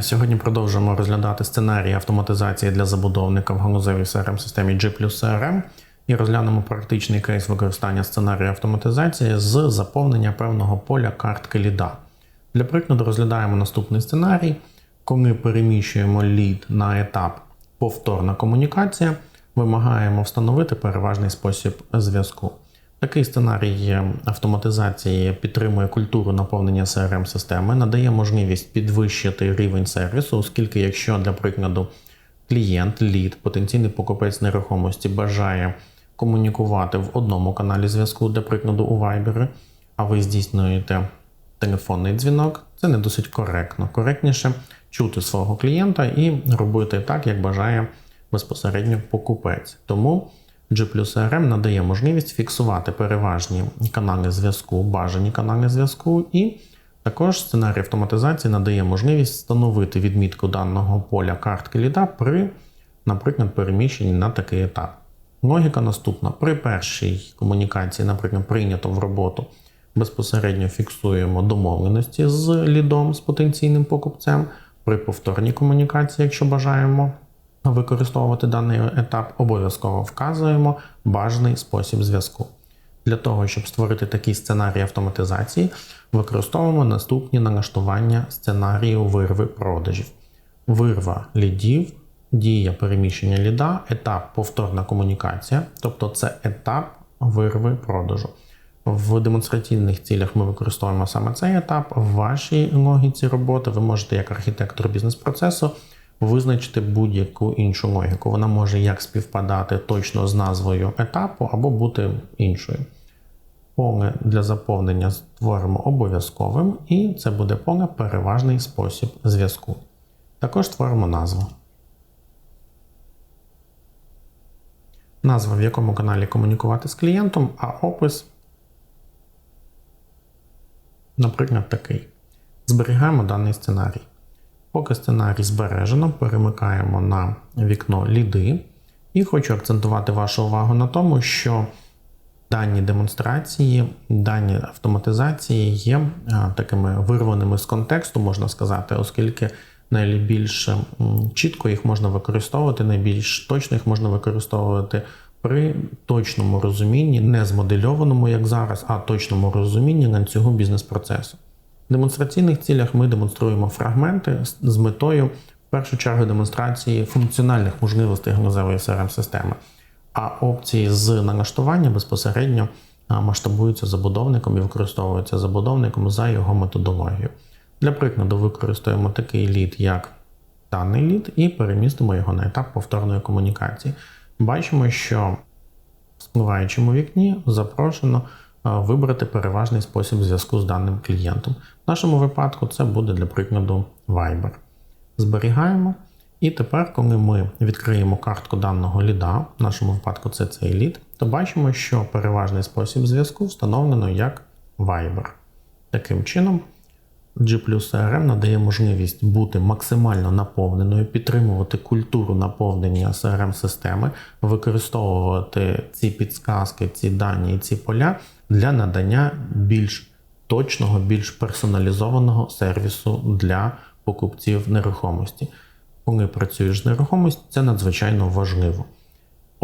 Сьогодні продовжуємо розглядати сценарії автоматизації для забудовника в галузевій crm системі G CRM і розглянемо практичний кейс використання сценарію автоматизації з заповнення певного поля картки ліда. Для прикладу розглядаємо наступний сценарій, коли переміщуємо лід на етап повторна комунікація, вимагаємо встановити переважний спосіб зв'язку. Такий сценарій автоматизації підтримує культуру наповнення crm системи надає можливість підвищити рівень сервісу, оскільки, якщо, для прикладу, клієнт, лід, потенційний покупець нерухомості бажає комунікувати в одному каналі зв'язку, для прикладу, у Viber, а ви здійснюєте телефонний дзвінок, це не досить коректно. Коректніше чути свого клієнта і робити так, як бажає безпосередньо покупець. Тому G CRM надає можливість фіксувати переважні канали зв'язку, бажані канали зв'язку, і також сценарій автоматизації надає можливість встановити відмітку даного поля картки ліда при, наприклад, переміщенні на такий етап. Логіка наступна: при першій комунікації, наприклад, прийнято в роботу, безпосередньо фіксуємо домовленості з лідом, з потенційним покупцем. При повторній комунікації, якщо бажаємо використовувати даний етап, обов'язково вказуємо бажаний спосіб зв'язку. Для того, щоб створити такий сценарій автоматизації, використовуємо наступні налаштування сценарію вирви продажів. Вирва лідів, дія переміщення ліда, етап повторна комунікація, тобто це етап вирви продажу. В демонстраційних цілях ми використовуємо саме цей етап. В вашій логіці роботи ви можете, як архітектор бізнес-процесу, визначити будь-яку іншу логіку. Вона може як співпадати точно з назвою етапу або бути іншою. Поле для заповнення створимо обов'язковим, і це буде поле переважний спосіб зв'язку. Також створимо назву. Назва, в якому каналі комунікувати з клієнтом, а опис, наприклад, такий. Зберігаємо даний сценарій. Поки сценарій збережено, перемикаємо на вікно ліди. І хочу акцентувати вашу увагу на тому, що дані демонстрації, дані автоматизації є такими вирваними з контексту, можна сказати, оскільки найбільш чітко їх можна використовувати, найбільш точно їх можна використовувати при точному розумінні, не змодельованому, як зараз, а точному розумінні на цього бізнес-процесу. В демонстраційних цілях ми демонструємо фрагменти з метою, в першу чергу, демонстрації функціональних можливостей галузевої crm системи а опції з налаштування безпосередньо масштабуються забудовником і використовуються забудовником за його методологією. Для прикладу, використаємо такий лід, як даний лід, і перемістимо його на етап повторної комунікації. Бачимо, що в спливаючому вікні запрошено вибрати переважний спосіб зв'язку з даним клієнтом. В нашому випадку це буде для прикладу Viber. Зберігаємо. І тепер, коли ми відкриємо картку даного ліда, в нашому випадку це цей лід, то бачимо, що переважний спосіб зв'язку встановлено як Viber. Таким чином, G CRM надає можливість бути максимально наповненою, підтримувати культуру наповнення crm системи використовувати ці підсказки, ці дані і ці поля для надання більш точного, більш персоналізованого сервісу для покупців нерухомості. Коли працюєш з нерухомістю, це надзвичайно важливо.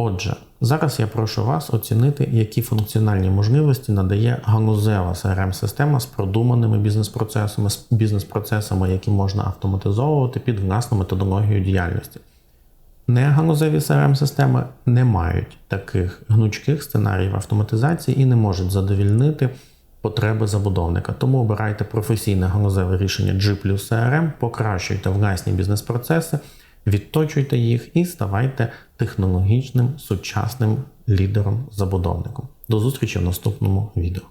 Отже, зараз я прошу вас оцінити, які функціональні можливості надає галузева crm система з продуманими бізнес-процесами, з бізнес-процесами, які можна автоматизовувати під власну методологію діяльності. Не галузеві crm системи не мають таких гнучких сценаріїв автоматизації і не можуть задовільнити потреби забудовника. Тому обирайте професійне галузеве рішення G CRM, покращуйте власні бізнес-процеси, відточуйте їх і ставайте технологічним сучасним лідером-забудовником. До зустрічі в наступному відео.